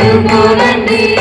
దేవుడు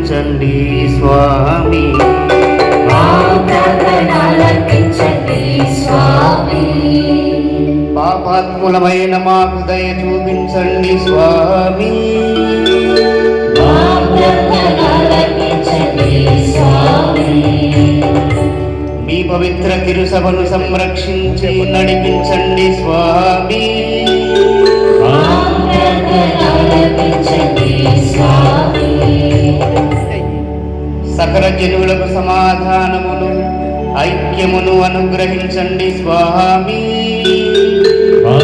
ఆలకించండి స్వామి. మా పాపాత్ములమైన మాకు దయ చూపించండి స్వామి. మా మీ పవిత్ర తిరుసభను సంరక్షించి నడిపించండి స్వామి. మా స్వామి. సకల జనులకు సమాధానమును ఐక్యమును అనుగ్రహించండి స్వామి. మా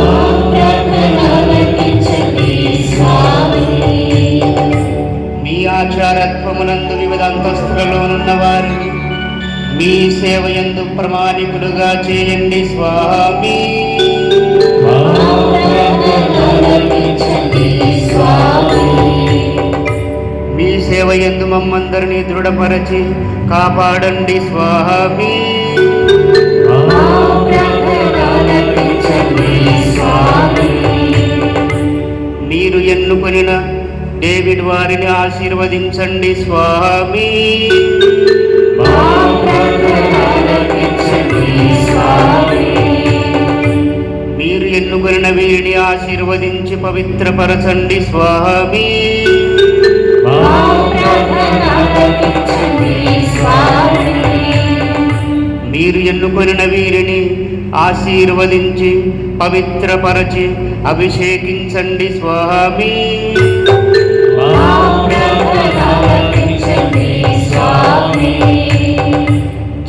ఆచారత్వమునందు వివిధ అంతస్తులలోనున్న వారిని మీ సేవ యందు ప్రమాణికులుగా చేయండి స్వామి సేవ యందు మమ్మందరినీ దృఢపరచి కాపాడండి స్వామి. మీరు ఎన్నుకొనిన డేవిడ్ వారిని ఆశీర్వదించండి స్వామి. మీరు ఎన్నుకొనిన వీడిని ఆశీర్వదించి పవిత్రపరచండి స్వామి. మీరు ఎన్నుకొనిన వీరిని ఆశీర్వదించి పవిత్రపరచి అభిషేకించండి స్వామి.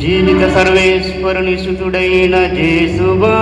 జీవిత సర్వేశ్వరుని సుతుడైన జేసుబా